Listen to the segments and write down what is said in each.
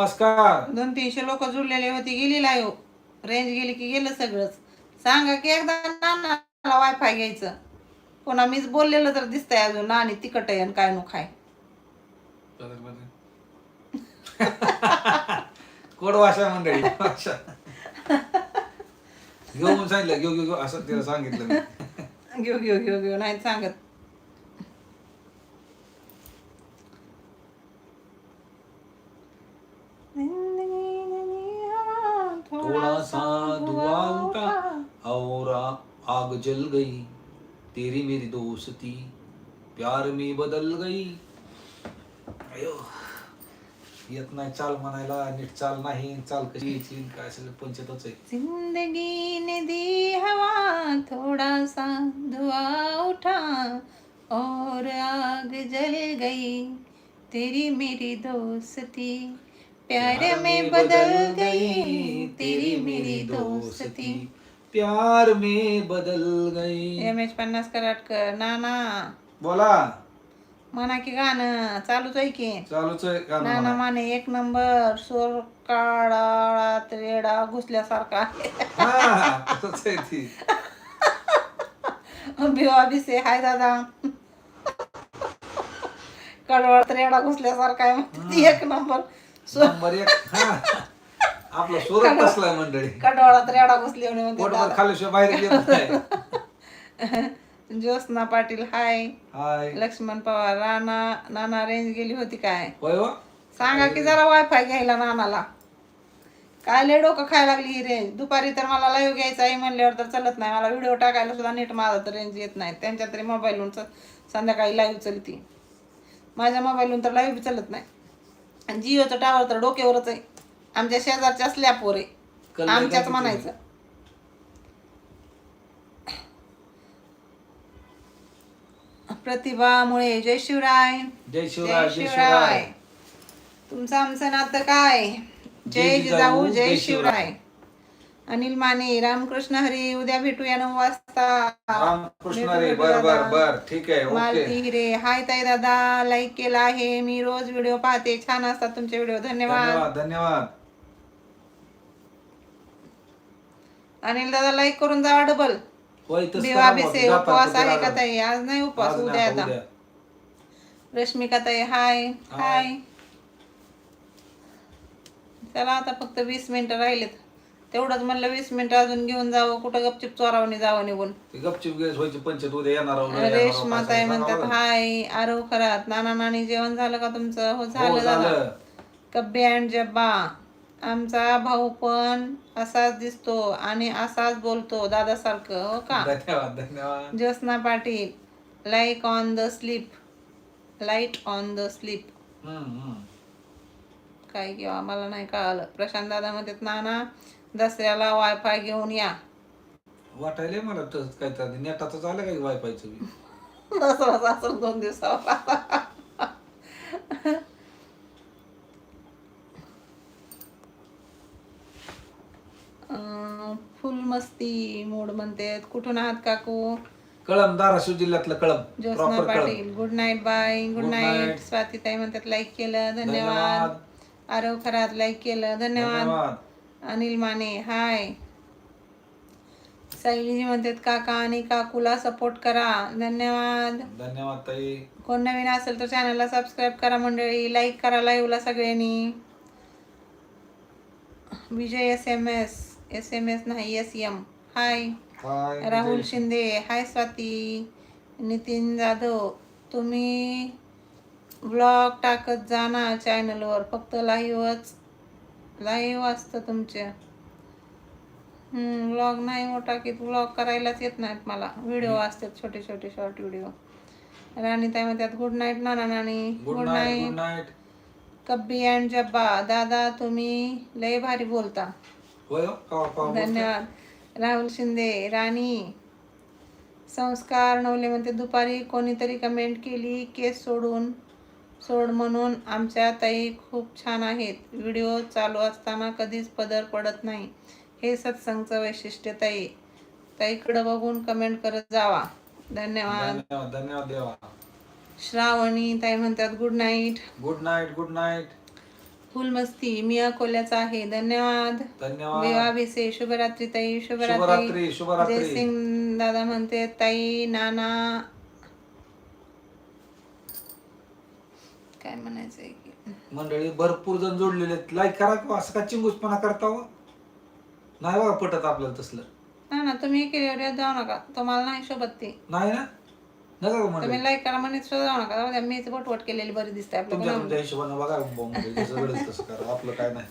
नमस्कार. दोन तीनशे लोक जुळलेले होते गेली लाईव्ह रेंज गेली की गेलं सगळंच. सांगा की एकदा नानाला वायफाय घ्यायचं. पुन्हा मीच बोललेलं तर दिसतंय अजून नाणी तिकट आहे आणि काय नु खाय कोड भाषा मंडळी? भाषा घेऊ म्हणून सांगितलं घेऊ घेऊ घेऊ. असं तिला सांगितलं मी. घेऊ घेऊ घेऊ घेऊ. नाही सांगत. थोड़ा सा धुआं उठा और आग जल गई तेरी मेरी दोस्ती प्यार में बदल गई। अयो येत नाही चाल म्हणायला नीट चाल नाही चाल कशी यायची काय सगळं पंचतच आहे. जिंदगी ने दी हवा थोड़ा सा धुआं उठा और आग जल गई तेरी मेरी दोस्ती। प्यार में बदल गई तेरी मेरी दोस्ती। प्यार में बदल गई। एम एच पन्नास कराटकर ना ना बोला। म्हणा की गाणं चालूच आहे की? चालूच आहे गाणं नाना म्हणा. माने एक नंबर सोर काळात रेडा घुसल्यासारखा. हा तसंच आहे ती. भिवा भिसे हाय दादा. कडवळात रेडा घुसल्यासारखा आहे म्हणते ती एक नंबर. नंबर एक. हा. आपला सुरत बसलाय मंडळी. रेडा घुसली म्हणे म्हणते पोटभर खाल्ल्याशिवाय बाहेर नाही. Jyotsna Patil hi. Hi. Laxman Pawar Rana Nana range गेली होती काय? होय हो. सांगा की जरा वायफाय घ्यायला नानाला. काय लय डोकं खायला लागली ही रेंज? दुपारी तर मला लाईव्ह घ्यायचा आहे म्हणल्यावर तर चलत नाही. मला व्हिडिओ टाकायला सुद्धा नीट माझा तर रेंज येत नाही. त्यांच्या तरी मोबाईलहून संध्याकाळी लाईव्ह चलती. माझ्या मोबाईलहून तर लाईव्ह चलत नाही. आणि जिओचं टावर तर डोक्यावरच आहे. आमच्या शेजारच्या स्लॅपवर आहे आमच्याच काय म्हणायचं. प्रतिभा मुळे जय शिवराय. जय शिवराय जय शिवराय. तुमचं आमचं नातं काय? जय जिजाऊ जय शिवराय. अनिल माने रामकृष्ण हरी उद्या भेटूया नऊ वाजता रामकृष्ण रे भेटू बर बर दादा. बर ठीक आहे मालती हिरे हाय ताई दादा लाईक केला आहे मी रोज व्हिडिओ पाहते छान असतात तुमचे व्हिडिओ धन्यवाद धन्यवाद धन्यवाद अनिल दादा लाईक करून जावा डबल होय तसं बिवा करा मग. बिसे जाता उपवास आहे का. ताई आज नाही उपवास आज उद्या नाही, आता उद्या. रश्मिका ताई हाय हाय. हाय चला आता फक्त वीस मिनिटं राहिलेत तेवढंच म्हणलं वीस मिनिटं अजून घेऊन जावं कुठं गपचिप चोरावणी जावं निघून. ते गपचिप गेस व्हायचे पंचायत उद्या येणार आहोत, उद्या येणार आहोत, रेशमा काय ताई सांगावं म्हणतात लागेल. हाय आरव खरात नाना नानी जेवण झालं का तुमचं? हो हो, झालं. झालं. कब्बे अँड जब्बा आमचा भाऊ पण असाच दिसतो आणि असाच बोलतो दादासारखं हो का? धन्यवाद धन्यवाद. Jyotsna Patil like on the sleep light on the sleep. Hmm, hmm. काय किंवा मला नाही कळालं. प्रशांत दादा म्हणतात नाना दसऱ्याला वायफाय घेऊन या. वाटायले मला तसं काय तर नेटाचं झालं काय वायफायचं बी? दसरा असेल दोन दिवसावर. अं, फुल मस्ती मूड म्हणतात कुठून आहात काकू? कळम धाराशिव जिल्ह्यातलं Kalam proper Kalam Patil. Good night bye good Good night night. Swati ताई म्हणतात लाईक केलं. धन्यवाद. धन्यवाद. आरव खरात लाईक केलं. धन्यवाद. धन्यवाद. अनिल माने हाय. सायलीजी म्हणतात काका आणि काकूला सपोर्ट करा. धन्यवाद. धन्यवाद ताई. कोण नवीन असेल तर चॅनलला सबस्क्राईब करा मंडळी. लाईक करा लाईव्हला सगळ्यांनी. Vijay S M S S M S नाही S M hi Rahul. Shinde. Hi Swati. Nitin Jadhav. तुम्ही ब्लॉग टाकत जा ना चॅनलवर फक्त लाईव्हच लाईव्ह असतं तुमचे. ब्लॉग नाही हो टाकीत. ब्लॉग करायलाच येत नाहीत मला. व्हिडिओ असतात छोटे छोटे शॉर्ट व्हिडिओ राणीताई म्हणतात गुड नाईट नाना नानी good night Kabbi and Jabba. दादा तुम्ही लय भारी बोलता. हो. धन्यवाद. राहुल शिंदे राणी. संस्कार नवले म्हणते दुपारी कोणीतरी कमेंट केली केस सोडून. सोड म्हणून आमच्या ताई खूप छान आहेत. व्हिडिओ चालू असताना कधीच पदर पडत नाही. हे सत्संगचं वैशिष्ट्य ताई. ताईकडं बघून कमेंट करत जावा. धन्यवाद. धन्यवाद देवा. श्रावणी ताई म्हणतात good night good night good night फुलमस्ती मी अकोल्याचा आहे. धन्यवाद. धन्यवाद. विवाह भिसे. शुभरात्री ताई शुभरात्री. जयसिंग दादा म्हणते ताई नाना काय म्हणायचंय की? मंडळी भरपूर जण जोडलेले आहेत. लाईक करा किंवा असं का चिंगूसपणा करता हो. नाही बघा पटत आपल्याला तसलं. ना ना तुम्ही केल्यावर जाऊ नका. तुम्हाला नाही शोभत ती. नाही ना? नका का मंडळी. तुम्ही लाईक करा म्हणत सुद्धा जाऊ नका. जाऊ द्या, मीच केलेली बरी दिसते तुमच्या आपल्याला तुमच्या हिशोबानं बघा मंडळी जसं घडेल तसं करा. आपलं काय नाही.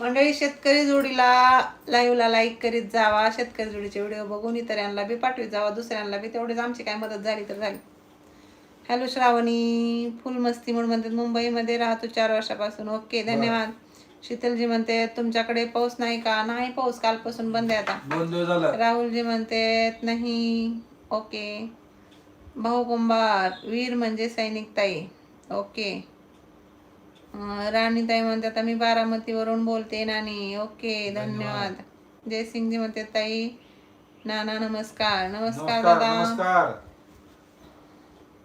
मंडळी शेतकरी जोडीला लाईव्हला लाईक करीत जावा. शेतकरी जोडीचे व्हिडिओ बघून इतरांना बी पाठवीत जावा. दुसऱ्यांना बी तेवढीच आमची काय मदत झाली तर झाली. हॅलो श्रावणी फुल मस्ती म्हणून म्हणतात मुंबईमध्ये राहतो चार वर्षापासून. ओके धन्यवाद. शीतलजी म्हणते तुमच्याकडे पाऊस नाही का? नाही पाऊस कालपासून बंद आहे आता. राहुलजी म्हणते नाही. ओके. भाऊ कुंभार वीर म्हणजे सैनिक ताई. ओके. अं, राणीताई म्हणते आता मी बारामतीवरून बोलते नानी. ओके धन्यवाद. जयसिंगजी म्हणते ताई नाना नमस्कार. नमस्कार नमस्कार दादा. नमस्कार.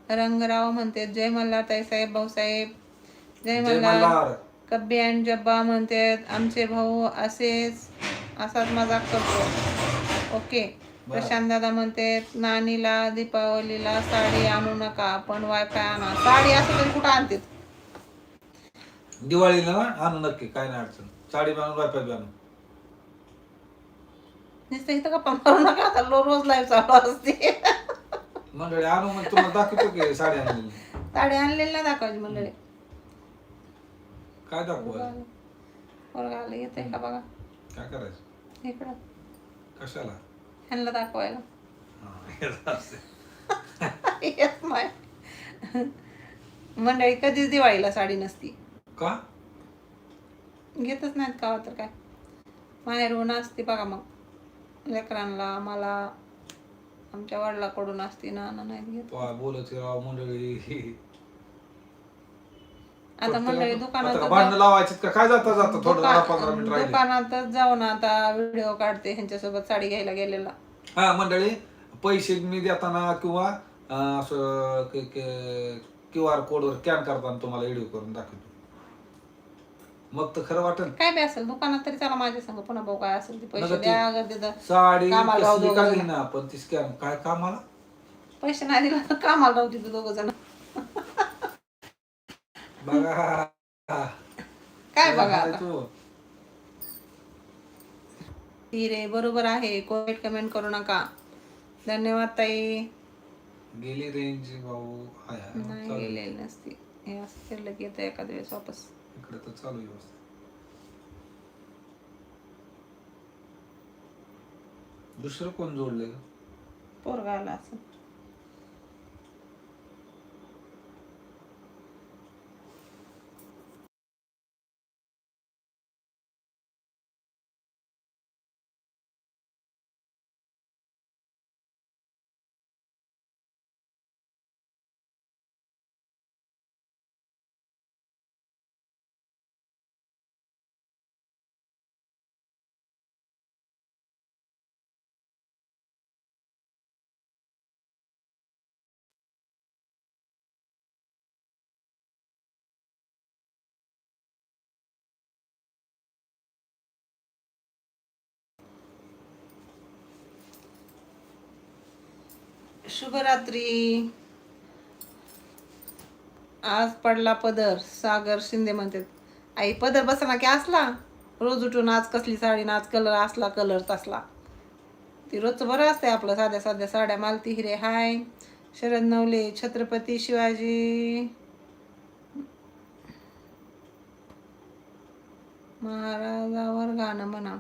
रंगराव म्हणते जय मल्हार ताई साहेब भाऊसाहेब जय जय मल्हार. कब्बी अँड जब्बा म्हणते आमचे भाऊ असेच असाच मजाक करतो. ओके. प्रशांत दादा म्हणते नानीला दीपावलीला साडी आणू नका पण वायफाय आणा. साडी असं तरी कुठं आणते दिवाळीला ना आणू नक्की काय नाही अडचण. साडी बी आणून वायफाय बी आणू. नुसतं इथं गप्पा मारू नका आता रोज लाईव्ह चालू असते. मंडळी आणू मग तुम्हाला दाखवतो की साडी आणलेली साडी आणलेली नाही दाखवायची मंडळी. काय दाखवा पोरगा आलं येते का बघा? काय करायचं? इकडं. कशाला? ह्यांना दाखवायला. हा, हे my. मंडळी कधीच दिवाळीला साडी नसती. का? घेतच नाहीत का तर काय? माहेरहून असते बघा मग. लेकरांना मला आमच्या वडिलाकडून असते ना ना नाहीत घेत. बोलत राव मंडळी. आता मंडळी दुकानात आता भांडण लावायचे का? काय जाता जाता? थोडं दहा पंधरा मिनिट राहिले. दुकानातच जाऊन आता व्हिडिओ काढते ह्यांच्यासोबत साडी घ्यायला गेलेला. हा मंडळी पैसे मी देताना किंवा अं, असं क्यू आर कोडवर स्कॅन करताना तुम्हाला व्हिडिओ करून दाखवतो. मग तर खरं वाटेल. काय बी असेल दुकानात तरी चला माझ्या संग पुन्हा भाऊ काय असेल ते पैसे नका ते- द्या अगर साडी कामाला कसली दोघं. ना पण ती काय कामाला? पैसे नाही दिला तर कामाला राहू तिथं दोघ जण. बघा. काय बघा आता? तो. ती रे बरोबर आहे कमेंट कमेंट करू नका. धन्यवाद ताई. गेली रेंज भाऊ. हाय हाय. नाही. गेलेली नसती. हे असं केलं की येतं एखाद्या वेळेस वापस. इकडे तर चालू आहे व्यवस्थित. दुसरं कोण जोडलंय? पोरगा आला असं. शुभरात्री. आज पडला पदर सागर शिंदे म्हणतात आई पदर बसला की असला. रोज उठून आज कसली साडी ना आज कलर असला कलर तसला. ती रोजचं बरं असतंय आपलं साध्या साध्या साड्या मालती हिरे हाय. शरद नवले छत्रपती शिवाजी. महाराजावर गाणं म्हणा.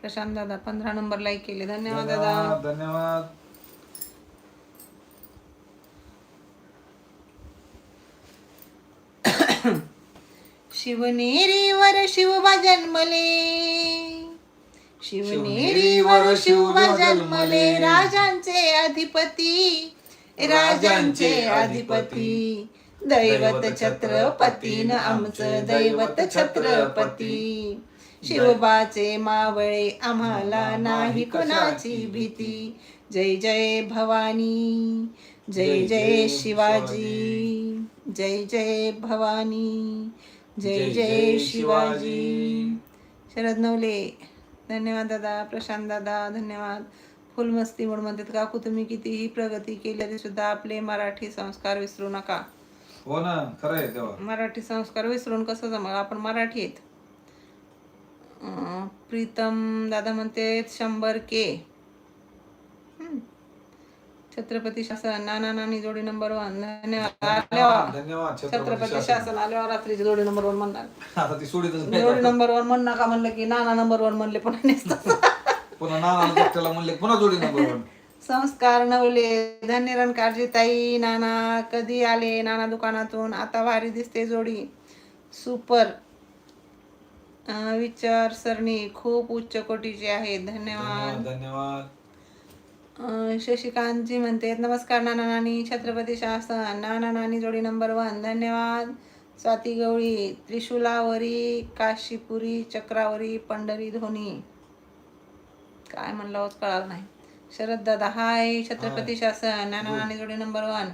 प्रशांत दादा पंधरा नंबर लाईक केले. धन्यवाद दादा. धन्यवाद धन्यवाद शिवनेरीवर शिवबा जन्मले शिवनेरीवर शिवबा जन्मले राजांचे अधिपती. राजांचे अधिपती. दैवत छत्रपतीन आमचं दैवत छत्रपती. शिवबाचे मावळे आम्हाला नाही कुणाची भीती. जय जय भवानी. जय जय शिवाजी. जय जय भवानी. जय जय शिवाजी. शरद नवले धन्यवाद दादा प्रशांत दादा धन्यवाद. फुलमस्ती म्हणून म्हणतात काकू तुम्ही कितीही प्रगती केली तरी सुद्धा आपले मराठी संस्कार विसरू नका. हो ना खरं आहे तेव्हा. मराठी संस्कार विसरून कसं जमलं आपण मराठी आहेत. प्रीतम दादा म्हणते शंभर के. छत्रपती शासन नाना नानी जोडी नंबर वन. धन्यवाद. आल्यावर धन्यवाद छत्रपती शासन. आल्यावर रात्रीची जोडी नंबर वन म्हणणार. आता ती सोडीतच जोडी नंबर वन म्हण नका म्हणलं की नाना नंबर वन म्हणले पण नसतं पुन्हा नाना म्हणले पुन्हा जोडी नंबर वन. संस्कार नवले धन्य रणकारजी ताई नाना कधी आले? नाना दुकानातून आता भारी दिसते जोडी. सुपर. अं, विचार सरणी खूप उच्च कोटीची आहे. धन्यवाद धन्यवाद. शशिकांतजी म्हणते नमस्कार नाना नानी छत्रपती शासन नाना नानी जोडी नंबर वन धन्यवाद. स्वाती गवळी त्रिशूलावरी काशीपुरी चक्रावरी पंढरी धोनी. काय म्हणलं होत कळालं नाही. शरद दादा हाय छत्रपती शासन नाना नानी जोडी नंबर वन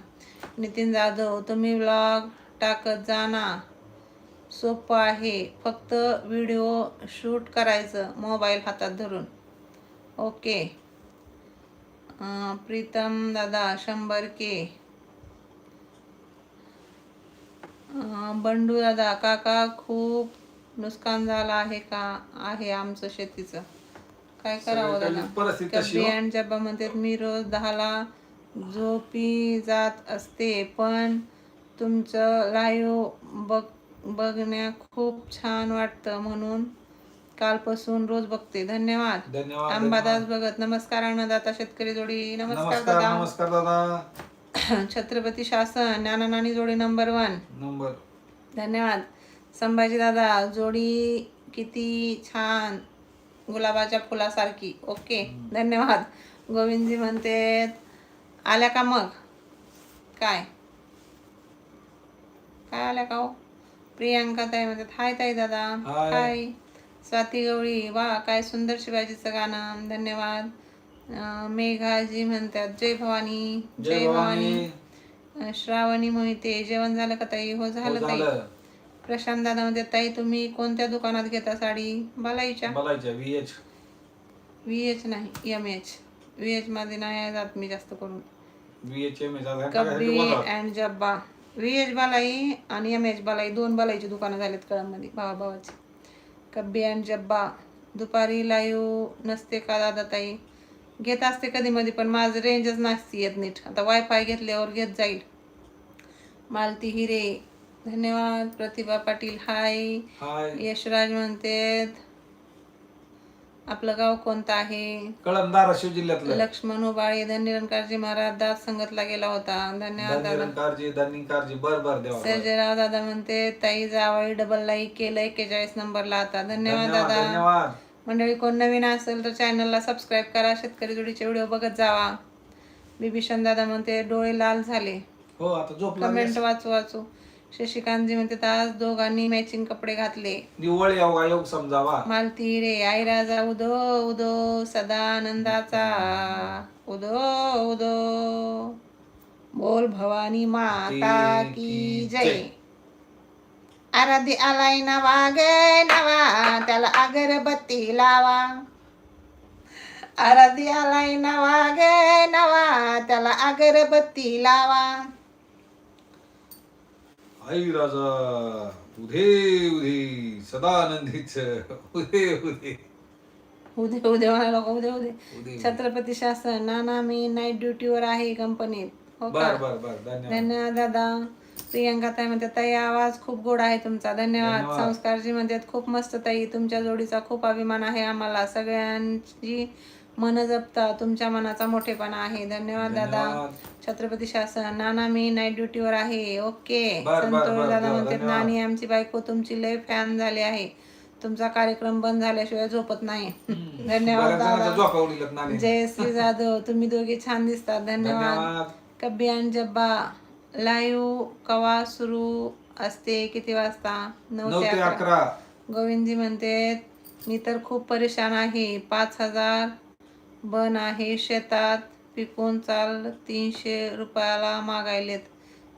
नितीन जाधव तुम्ही व्लॉग टाकत जा ना. सोपं आहे फक्त व्हिडिओ शूट करायचं मोबाईल हातात धरून. ओके प्रीतम दादा शंभर के. बंडू दादा काका खूप नुकसान झालं आहे का? आहे आमचं शेतीचं. काय करावं दादा? हो. बियाण जब्बा म्हणतात मी रोज दहाला झोपी जात असते पण तुमचं लाईव्ह बघ बघण्या खूप छान वाटतं म्हणून कालपासून रोज बघते. धन्यवाद. धन्यवाद अंबादास भगत नमस्कार अन्नदाता शेतकरी जोडी. नमस्कार नमस्कार दादा. नमस्कार दादा. छत्रपती शासन नाना नानी जोडी नंबर वन. नंबर. धन्यवाद. संभाजी दादा जोडी किती छान. गुलाबाच्या फुलासारखी. ओके धन्यवाद. गोविंदजी म्हणते आल्या का मग? काय? काय आल्या का हो? प्रियांका ताई म्हणतात हाय ताई दादा. हाय. स्वाती गवळी वा काय सुंदर शिवाजीचं गाणं. धन्यवाद. मेघाजी म्हणतात जय भवानी जय भवानी. श्रावणी मोहिते जेवण झालं का ताई? हो हो, झालं ताई. झालं. प्रशांत दादा म्हणते ताई तुम्ही कोणत्या दुकानात घेता साडी? बालाईच्या. व्ही एच व्ही एच नाही एम एच व्ही एच मध्ये नाही जात मी जास्त करून. कब्बी and Jabba. V H Balai आणि एम एच बालाई दोन बालाईची दुकानं झालीत कळममध्ये भावा भावाची कब्बी अँड जब्बा. दुपारी लाईव्ह नसते का दादा ताई? घेत असते कधी मध्ये पण माझं रेंजच नसती येत नीट. आता वायफाय घेतल्यावर घेत जाईल. मालती हिरे. धन्यवाद. प्रतिभा पाटील हाय हाय यशराज म्हणतेत आपलं गाव कोणतं आहे? कळम धाराशिव जिल्ह्यातलं. लक्ष्मण उबाळे धन्यरणकारजी महाराज दात संगतला गेला होता. धन्यवाद दादा. धन्यकारजी धन्यकारजी बर बर देवा बर. सर्जेराव दादा म्हणते ताई जावाई डबल लाईक केलं एक्केचाळीस नंबरला आता. धन्यवाद धन्यवाद दादा. धन्यवाद. मंडळी कोण नवीन असेल तर चॅनलला सबस्क्राईब करा. शेतकरी जोडीचे व्हिडिओ बघत जावा. बिभीषण दादा म्हणते डोळे लाल झाले. हो आता झोप लागली कमेंट वाचू वाचू. शशिकांतजी म्हणते आज दोघांनी मॅचिंग कपडे घातले. निव्वळ योगा योग समजावा. मालती रे आई राजा उदो उदो सदानंदाचा. उदो उदो. बोल भवानी माता की जय. आराधी आलाय नवा गे नवा. त्याला अगरबत्ती लावा. आराधी आलाय नवा गे नवा. त्याला अगरबत्ती लावा. आई राजा उधे उधे सदानंदीच उधे उधे उदे उदे उदे उदे उदे छत्रपती शासन नाना मी नाईट ड्युटीवर आहे कंपनीत. हो का? बर बर बर. धन्यवाद. धन्यवाद दादा. प्रियंका ताई म्हणते ताई आवाज खूप गोड आहे तुमचा. धन्यवाद. धन्यवाद. संस्कारजी म्हणतात खूप मस्त ताई. तुमच्या जोडीचा खूप अभिमान आहे आम्हाला. सगळ्यांची मन जपता तुमच्या मनाचा मोठेपणा आहे. धन्यवाद दादा. छत्रपती शासन नाना मी नाईट ड्युटीवर आहे. ओके. संतोष दादा धन्यवाद. नानी आमची बायको तुमची लय फॅन झाली आहे. तुमचा कार्यक्रम बंद झाल्याशिवाय झोपत नाही. धन्यवाद दादा. जयश्री जाधव. तुम्ही दोघे छान दिसतात. धन्यवाद. धन्यवाद. कब्बी आणि जब्बा लाईव्ह कवा सुरू असते? किती वाजता? नऊ ते अकरा. गोविंदजी म्हणते मी तर खूप परेशान आहे. पाच हजार बन आहे शेतात. पिकून चाल तीनशे रुपयाला मागायलेत.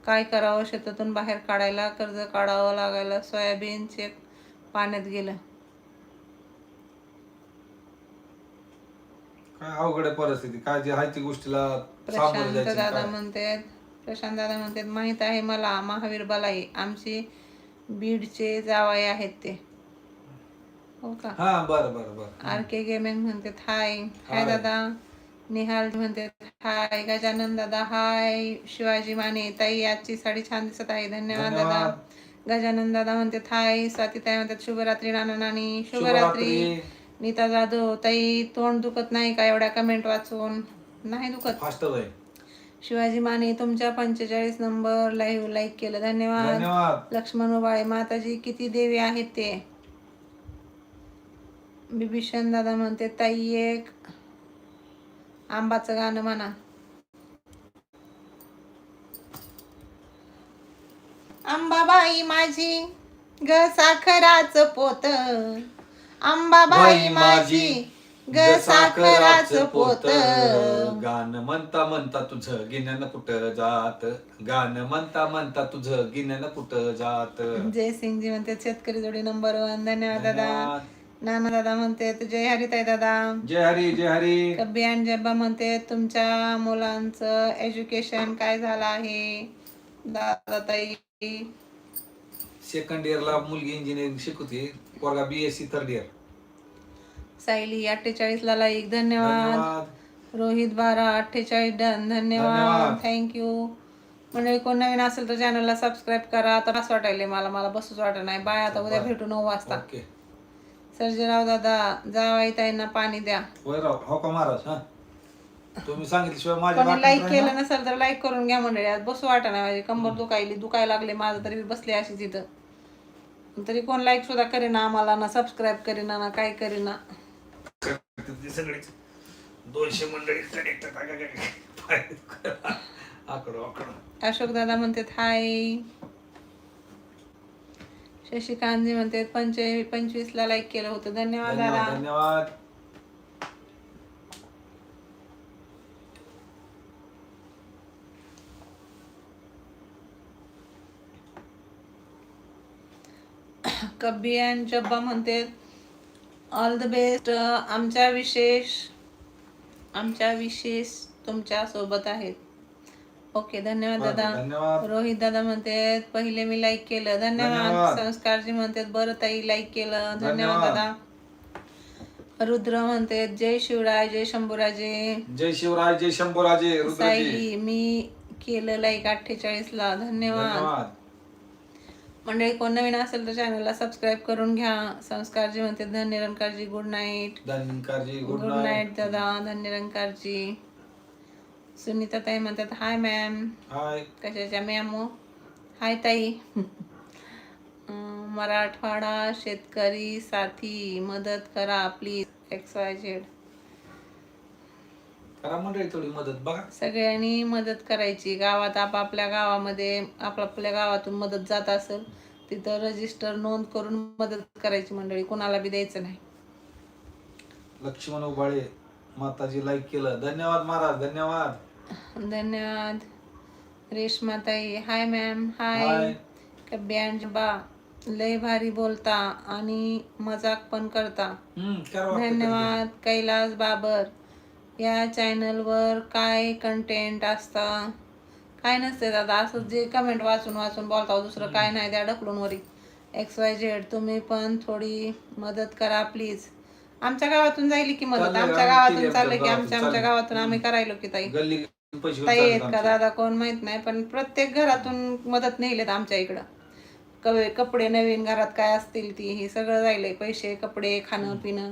काय करावं शेतातून बाहेर काढायला? कर्ज काढावं लागायला सोयाबीन चेक पाण्यात गेलं. काय अवघड आहे परिस्थिती. काय जे आहे ती गोष्टीला सामोरं प्रशांत जायचं दादा काय. म्हणतात प्रशांत दादा म्हणतात माहीत आहे मला महावीर बालाई आमचे बीडचे जावाई आहेत ते. हो का? हा बरं बरं बरं. आर के गेमिंग म्हणतात हाय. हाय. दादा. निहाल म्हणतात हाय. गजानन दादा हाय. शिवाजी माने ताई आजची साडी छान दिसत आहे. धन्यवाद दादा. गजानन दादा म्हणतात हाय. स्वाती ताई म्हणतात शुभरात्री नाना नानी. शुभरात्री. नीता जाधव ताई तोंड दुखत नाही का एवढ्या कमेंट वाचून? नाही दुखत. आहे. शिवाजी माने तुमच्या पंचेचाळीस नंबर लाईव्ह लाईक केलं. धन्यवाद. धन्यवाद. लक्ष्मण उबाळे माताजी किती देवी आहेत ते? बिभीषण दादा म्हणते ताई एक आंबाचं गाणं म्हणा. आंबाबाई माझी ग साखराच पोत. आंबाबाई माझी ग साखराच पोत. गाणं म्हणता म्हणता तुझं गिन्यानं कुठं जात? गाणं म्हणता म्हणता तुझं गिन्यानं कुठं जात? जयसिंगजी म्हणते शेतकरी जोडी नंबर वन. धन्यवाद दादा. नाना दादा म्हणते जय हरिताई दादा. जय हरी जय हरी. कब्बी आणि जब्बा म्हणते तुमच्या मुलांचं एज्युकेशन काय झालं आहे? दादा ताई सेकंड इयरला मुलगी इंजिनिअरिंग शिकवते पोरगा बीएससी थर्ड इयर सायली अठ्ठेचाळीस ला लाईक. धन्यवाद. रोहित बारा अठ्ठेचाळीस डन. धन्यवाद. थँक्यू म्हणजे कोण नवीन असेल तर चॅनलला सबस्क्राईब करा. आता असं वाटायले मला. मला बसूच वाटत नाही. बाय आता उद्या भेटू नऊ वाजता. ओके सर्जेराव दादा जावाई ताईंना पाणी द्या. होय राव हो का महाराज हा? तुम्ही सांगितल्याशिवाय माझ्या कोणी वाटण्यात लाईक केलं ना. नसेल तर लाईक करून घ्या मंडळी. आज बसू वाटा नाही माझी कंबर दुखायली दुखायला लागले माझं तरी मी बसले अशी तिथं तरी कोण लाईक सुद्धा करेना आम्हाला ना सबस्क्राईब करेना ना काय करेना. ती सगळीच दोनशे मंडळी कनेक्ट आकडो आकडो अशोक दादा म्हणतात हाय. शशिकांतजी म्हणतात पंचे पंचवीस ला लाईक केलं होतं. धन्यवाद धन्यवाद दादा. धन्यवाद. कब्बी अँड जब्बा म्हणते ऑल द बेस्ट आमच्या विशेष आमच्या विशेष तुमच्यासोबत आहेत. ओके धन्यवाद दादा. धन्यवाद. रोहित दादा म्हणतात पहिले मी लाईक केलं. धन्यवाद. धन्यवाद. संस्कारजी म्हणतात बरं ताई लाईक केलं. धन्यवाद. धन्यवाद. दादा. रुद्र म्हणते जय शिवराय जय शंभूराजे. जय शिवराय जय शंभूराजे रुद्रजी. सायली मी केलं लाईक अठ्ठेचाळीस ला धन्यवाद. धन्यवाद. मंडळी कोण नवीन असेल तर चॅनलला सबस्क्राईब करून घ्या. संस्कारजी म्हणते धन्यरंकारजी गुड नाईट धनकारजी गुड गुड नाईट नाईट दादा धन्यरंकारजी. सुनीता ताई म्हणतात हाय मॅम. हाय. कशाच्या मॅम हाय ताई. मराठवाडा शेतकरी साथी मदत करा प्लीज एक्स वाय झेड करा मंडळी थोडी मदत बघा. सगळ्यांनी मदत करायची. गावात आपापल्या गावामध्ये आपापल्या गावातून मदत जात असेल तिथं रजिस्टर नोंद करून मदत करायची मंडळी. कोणाला बी द्यायचं नाही. लक्ष्मण उबाळे माताजी लाईक केलं. धन्यवाद महाराज धन्यवाद. धन्यवाद. रेश्माताई हाय मॅम हाय हाय कब्यांज बा लय भारी बोलता आणि मजाक पण करता. हम्म करा वाटतं धन्यवाद कैलास बाबर. या चॅनलवर काय कंटेंट असतं? काय नसते दादा असं जे कमेंट वाचून वाचून बोलता दुसरं काय नाही त्या ढकलून वरी. एक्स वाय झेड तुम्ही पण थोडी मदत करा प्लीज आमच्या गावातून जाईल की मदत चालेल, आमच्या आम्ही केली गावातून चाललं की आमच्या आमच्या आमच्या गावातून, गावातून आम्ही करायलो की ताई. कधी. गल्ली पैसे ताई आहेत चालतात का आमचे. दादा कोण माहीत नाही पण प्रत्येक घरातून मदत नेलेत आमच्या इकडं. कवे कपडे नवीन घरात काय असतील ती हे सगळं जायलंय. पैसे कपडे खाणं पिणं.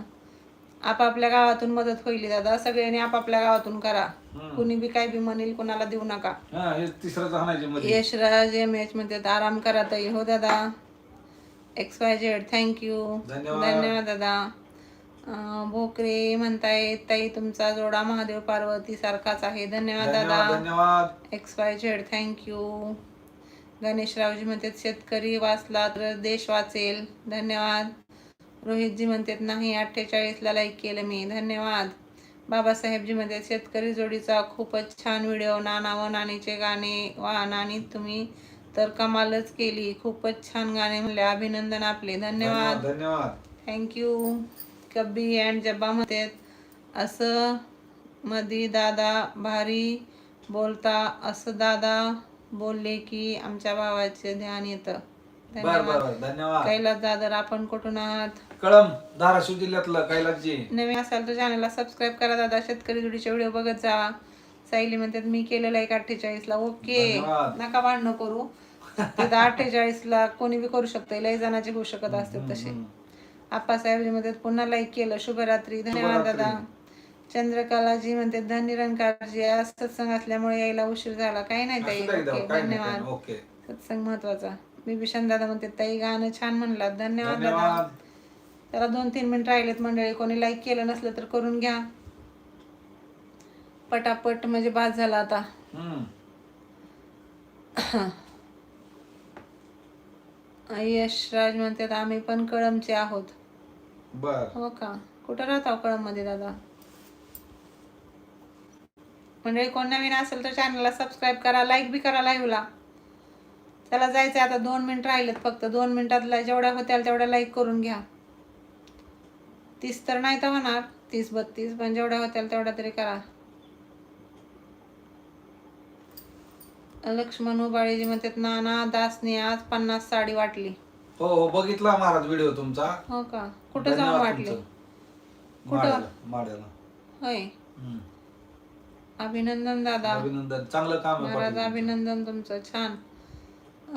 आपापल्या गावातून मदत होईल दादा. सगळ्यांनी आपापल्या गावातून करा. हम्म. कुणी बी काय बी म्हणेल कुणाला देऊ नका. हा हे तिसरंच हाणायचे मध्ये. यशराज एम एच मध्ये आराम करा ताई. हो दादा. एक्स वाय झेड थँक्यू धन्यवाद. धन्यवाद दादा. भोकरे म्हणताय ताई तुमचा जोडा महादेव पार्वती सारखाच आहे. धन्यवाद दादा. धन्यवाद X Y Z thank you गणेशरावजी म्हणतात शेतकरी वाचला तर देश वाचेल. धन्यवाद. रोहितजी म्हणतात नाही अठ्ठेचाळीसला लाईक केलं मी. धन्यवाद. बाबासाहेबजी मध्ये शेतकरी जोडीचा खूपच छान व्हिडिओ नाना व नानीचे गाणे वा नानी तुम्ही तर कमालच केली. खूपच छान गाणे म्हणले. अभिनंदन आपले. धन्यवाद. धन्यवाद थँक्यू कब्बी अँड जब्बा म्हणतात असं मधी दादा भारी बोलता असं दादा बोलले की आमच्या भावाचे ध्यान येतं. बर बर धन्यवाद. बर धन्यवाद. कैलास दादर आपण कुठून आहात? कळम धाराशिव जिल्ह्यातलं कैलासजी. नवीन असाल तर चॅनलला सबस्क्राईब करा दादा शेतकरी जुडीचे व्हिडिओ बघत जा. सायली म्हणतात मी केलेला एक अठ्ठेचाळीसला? ओके. धन्यवाद. नका भांडणं करू. तिथं अठ्ठेचाळीसला कोणी बी करू शकतं लय जणांचे होऊ शकत असते तसे म्हणतात पुन्हा लाईक केलं. शुभरात्री. धन्यवाद. दादा. चंद्रकलाजी म्हणते धन्य रंगकारजी आज सत्संग असल्यामुळे यायला उशीर झाला. काही नाही ताई. ओके, धन्यवाद. सत्संग महत्त्वाचा. मी भीषण दादा म्हणते ताई गाणं छान म्हणलात. धन्यवाद दादा. त्याला दोन तीन मिनिट राहिलेत मंडळी. कोणी लाईक केलं नसलं तर करून घ्या. पटापट म्हणजे बाद झाला आता. यशराज म्हणतात आम्ही पण कळमचे आहोत. बर. हो का? कुठं राहता कळममध्ये दादा? म्हणजे कोण नवीन असेल तर चॅनलला सबस्क्राईब करा लाईक बी करा लाईव्हला त्याला जायचं आता दोन मिनिट राहिलेत फक्त. दोन मिनिटात जेवढ्या होत्याल तेवढ्या लाईक करून घ्या. तीस तर नाही तर होणार. तीस बत्तीस पण जेवढ्या होत्याल तेवढ्या तरी करा. लक्ष्मण उबाळेजी म्हणतात नाना दासने आज पन्नास साडी वाटली. हो हो बघितला महाराज व्हिडिओ तुमचा. हो का? कुठं जाऊन धन्यवाद वाटली? तुमचं. कुठं? माड्याला माड्याला. होय. हम्म. अभिनंदन दादा. अभिनंदन. चांगलं काम आहे महाराज पाटील. अभिनंदन तुमचं. छान.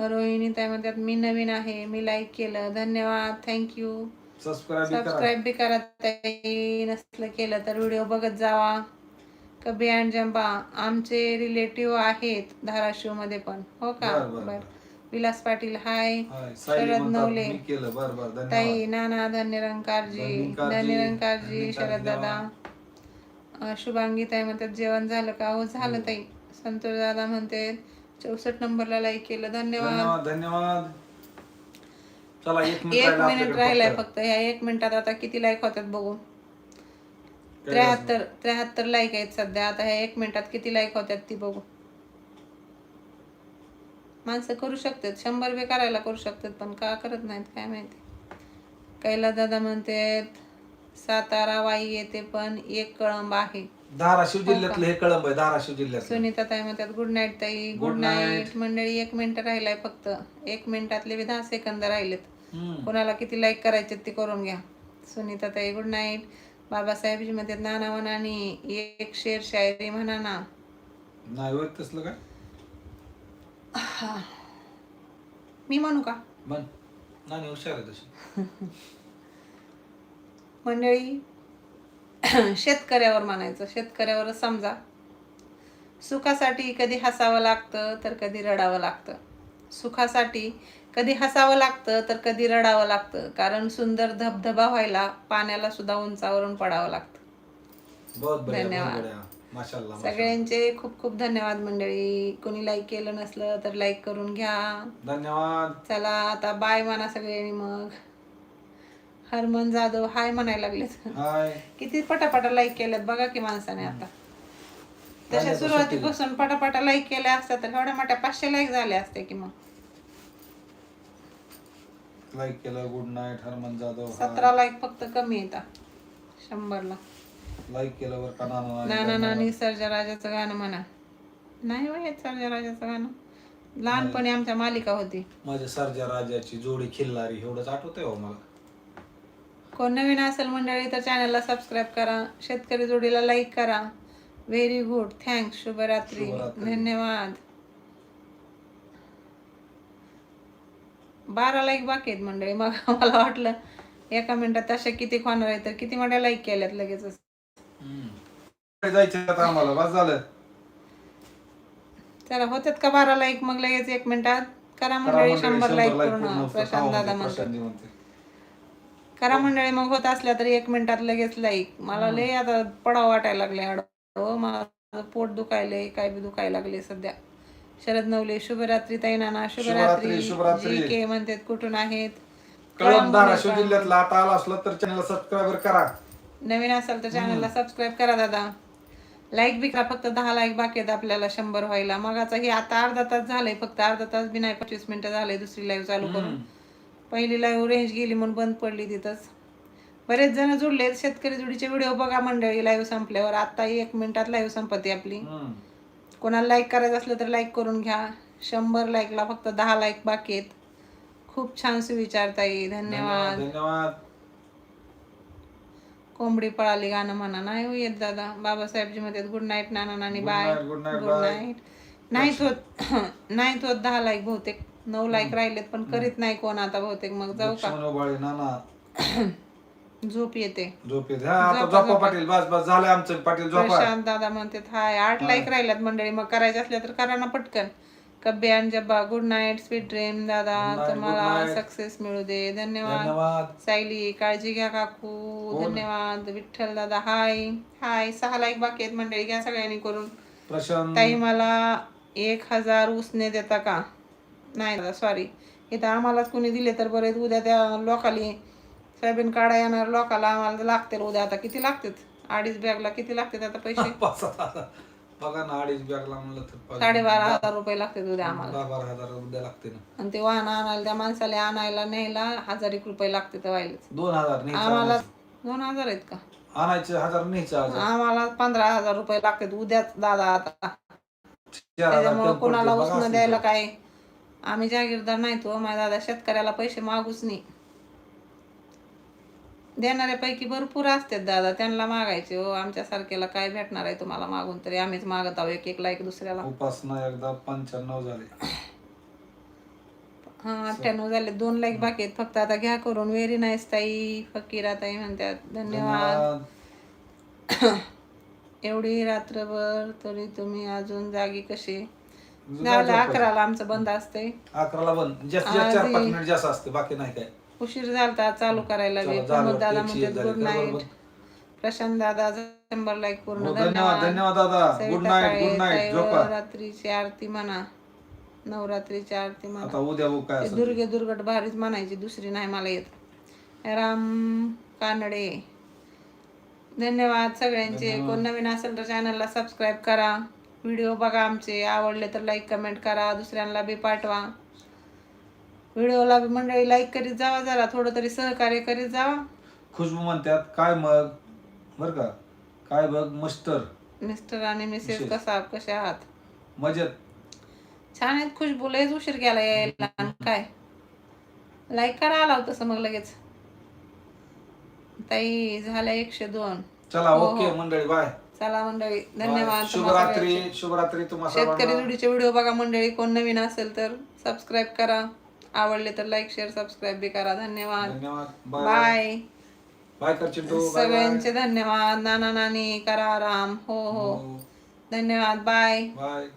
रोहिणी ताई म्हणतात मी नवीन आहे. मी लाईक केलं. धन्यवाद. थँक्यू सबस्क्राईब बी करा. सबस्क्राईब बी करा ताई. नसलं केलं तर व्हिडिओ बघत जावा. कबी अँड जंबा आमचे रिलेटिव्ह आहेत धाराशिवमध्ये पण. हो का? बरं, बरं, बर. विलास पाटील हाय. शरद नवले. ताई नाना धन्यरंकारजी धन्यरंकारजी, शरद दादा. शुभांगी ताई म्हणतात जेवण झालं का? हो झालं ताई. संतोष दादा म्हणते चौसष्ट नंबरला लाईक केलं. धन्यवाद. धन्यवाद एक मिनिट राहिलाय फक्त. ह्या एक मिनिटात आता किती लाईक होतात बघू. त्र्याहत्तर त्र्याहत्तर लाईक आहेत सध्या. आता ह्या एक मिनिटात किती लाईक होतात ती बघू. माणसं करू शकतात. शंभर बी करायला करू शकतात पण का करत नाहीत काय माहिती? कैलास दादा म्हणतात सातारा वाई येते पण एक कळंब आहे. धाराशिव जिल्ह्यातलं हे कळंब आहे धाराशिव जिल्ह्यात सुनीता ताई म्हणतात गुड नाईट ताई. Good night. मंडळी एक मिनिट राहिलाय फक्त. एक मिनिटातले बी दहा सेकंद राहिलेत. कोणाला किती लाईक करायचे ते करून घ्या. सुनीता ताई गुड नाईट बाबासाहेबजी म्हणतात नाना आणि एक शेर शायरी म्हणा ना नाही तसलं काय? मी म्हणू का मन नाही हुशार आहे तशी मंडळी शेतकऱ्यावर म्हणायचं शेतकऱ्यावर समजा सुखासाठी कधी हसावं लागतं तर कधी रडावं लागतं सुखासाठी कधी हसावं लागतं तर कधी रडावं लागतं कारण सुंदर धबधबा व्हायला पाण्याला सुद्धा उंचावरून पडावं लागतं बहुत बढिया धन्यवाद. बढिया माशाल्लाह. सगळ्यांचे खूप खूप धन्यवाद मंडळी. कोणी लाईक केलं नसलं तर लाईक करून घ्या. धन्यवाद. चला आता बाय म्हणा सगळ्यांनी मग. हरमन जाधव हाय म्हणायला लागलेत. हाय किती पटापटा लाईक केल्यात बघा की माणसाने आता. तशा झाल्या सुरुवातीपासून पटापटा लाईक केल्या असत्या तर एवढ्या मोठ्या पाचशे लाईक झाले असते की मग. लाईक केलं गुड नाईट हरमन जाधव सतरा लाईक फक्त कमी येतात शंभरला. लाईक केलं वर का नाना नाना नानी सर्जा राजाचं गाणं म्हणा. नाही हो सर्जा राजाचं गाणं. लहानपणी आमच्या मालिका होती. माझ्या सरजा राजाची जोडी खिल्लारी एवढंच आठवतंय हो मला. कोण नवीन असेल मंडळी तर चॅनलला सबस्क्राईब करा. शेतकरी जोडीला लाईक करा. व्हेरी गुड थँक्स शुभरात्री. शुभरात्री. धन्यवाद. बारा लाईक बाकी आहेत मंडळी. मग मला वाटलं एका मिनिटात अशा किती होणार आहे तर किती मोठ्या लाईक केल्यात लगेच हम्म. जायचं आता आम्हाला. बस झालं. चला होतात का बारा लाईक मग लगेच एक मिनिटात करा मंडळी शंभर लाईक पूर्ण. प्रशांत दादा म्हणतो. करा मंडळी मग होत असल्या तरी एक मिनिटात लगेच लाईक मला लय आता पडाव वाटायला लागले हो माझं पोट दुखायले काय बी दुखायला लागले सध्या. शरद नवले शुभरात्री ताई नाना शुभरात्री. शुभरात्री, के म्हणतात कुठून आहेत? कळंब धाराशिव जिल्ह्यातला. आता आला असलं तर चॅनल सबस्क्राईबर करा. नवीन असाल तर चॅनलला सबस्क्राईब करा दादा. लाईक बी करा फक्त दहा लाईक बाकी आहेत आपल्याला शंभर व्हायला. मगाचा हे आता अर्धा तास झालंय फक्त अर्धा तास बी नाही पंचवीस मिनिटं झालंय दुसरी लाईव्ह चालू करून. पहिली लाईव्ह रेंज गेली म्हणून बंद पडली तिथंच. बरेच जण जुडले शेतकरी जुडीचे व्हिडिओ बघा मंडळी लाईव्ह संपल्यावर. आता एक मिनिटात लाईव्ह संपते आपली. कोणाला लाईक करायचं असलं तर लाईक करून घ्या. शंभर लाईकला फक्त दहा लाईक बाकी आहेत. खूप छान सुविचार ताई. धन्यवाद. धन्यवाद. कोंबडी पळाली गाणं म्हणा. नाही हो येत दादा. बाबासाहेबजी मध्ये गुड नाईट नाना नानी bye night, good night, good bye. Night नाहीच होत. नाहीच होत दहा लाईक बहुतेक. नऊ लाईक राहिलेत पण करीत नाही कोण आता बहुतेक. मग जाऊ का? लक्ष्मण उबाळे नाना. झोप येते. झोप येते. हा आता झोपा पाटील. बस बस झालं आमचं पाटील झोपा. प्रशांत दादा म्हणते हाय आठ लाईक राहिल्यात मंडळी. मग करायचे असल्या तर करा ना पटकन. आणि जब्बा गुड नाईट स्वीट ड्रीम दादा. तुम्हाला. सक्सेस मिळू दे. धन्यवाद. सायली काळजी घ्या काकू. धन्यवाद. विठ्ठल दादा हाय हाय सहा लाईक बाकी आहेत मंडळी. घ्या सगळ्यांनी करून. ताई मला एक हजार उसने देता का? नाही दादा सॉरी इथं आम्हालाच कोणी दिले तर बरे उद्या त्या लोकाली सोयाबीन काढा येणार. लोकाला आम्हाला लागतील उद्या. आता किती लागतात? अडीच बॅगला किती लागतात? आता पैसे? बघा ना अडीच बॅगला म्हणलं तर पाच- साडेबारा हजार रुपये लागतात उद्या आम्हाला. दहा बारा हजार उद्या लागते ना. आणि ते वाहन आणायला त्या माणसाला आणायला न्यायला हजार एक रुपये लागते तर व्हायलाच दोन हजार आम्हाला दोन हजार आहेत का? आणायचे हजार हजार. आम्हाला पंधरा हजार रुपये लागतात उद्याच दादा आता. चार हजार त्याच्यामुळे कमी कोणाला पडते. बघा उसनं द्यायला काय. आम्ही जागीरदार नाही तो माझा दादा शेतकऱ्याला पैसे मागूच नाही. देणाऱ्यापैकी भरपूर असतात दादा. त्यांना मागायचे हो आमच्या सारख्याला काय भेटणार आहे तुम्हाला मागून तरी? आम्हीच मागत आहोत एक एक लाईक दुसऱ्याला. उपासना एकदा पंच्याण्णव झाले. हा अठ्ठ्याण्णव झाले. दोन लाईक बाकी आहेत. फक्त आता घ्या करून. व्हेरी नाईस ताई फकीरा ताई म्हणतात. धन्यवाद. एवढी रात्रभर तरी तुम्ही अजून जागी कशी? अकराला आमचं बंद असतंय. अकराला बंद. जास्त चार पाच मिनिट जास्त असते. बाकी नाही काय. उशीर झालता चालू करायला चला, झालं, प्रमोद दादा एकशे झाले. Good night. बरोबर. प्रशांत दादा शंभर लाईक पूर्ण हो, धन्यवाद. धन्यवाद दादा. Good Savita night Kale, good night ताईवर झोपा. रात्रीची आरती म्हणा. नवरात्रीची आरती म्हणा. आता उद्या बघू काय ते असेल दुर्गे दुर्गट भारीच म्हणायची दुसरी नाही मला येत. राम कानडे. धन्यवाद सगळ्यांचे. कोण नवीन असेल तर चॅनलला सबस्क्राईब करा. व्हिडिओ बघा आमचे. आवडले तर लाईक कमेंट करा. दुसऱ्यांना बी पाठवा. व्हिडिओला मंडळी लाईक करीत जावा जरा थोडं तरी सहकार्य करीत जावा. खुशबू म्हणतात काय मग? बर का? काय बघ मस्तर मिस्टर आणि मिसेस कसा कसे आहात? मजेत. छान आहेत खुशबू लयच उशीर केला यायला. आणि काय? लाईक करा आला होता तसं मग लगेच. ताई झाल्या एकशे दोन. चला ओके मंडळी बाय चला मंडळी धन्यवाद तुम्हा शुभरात्री सगळ्यांचे. शुभरात्री तुम्हाला शेतकरी सर्वांना. जुडीचे व्हिडिओ बघा मंडळी कोण नवीन असेल तर सबस्क्राईब करा. आवडले तर लाईक शेअर सबस्क्राईब बी करा. धन्यवाद. धन्यवाद. बाय बाय बाय कर चिंटू बाय बाय सगळ्यांचे धन्यवाद. नाना नानी करा आराम. हो हो. धन्यवाद. Bye bye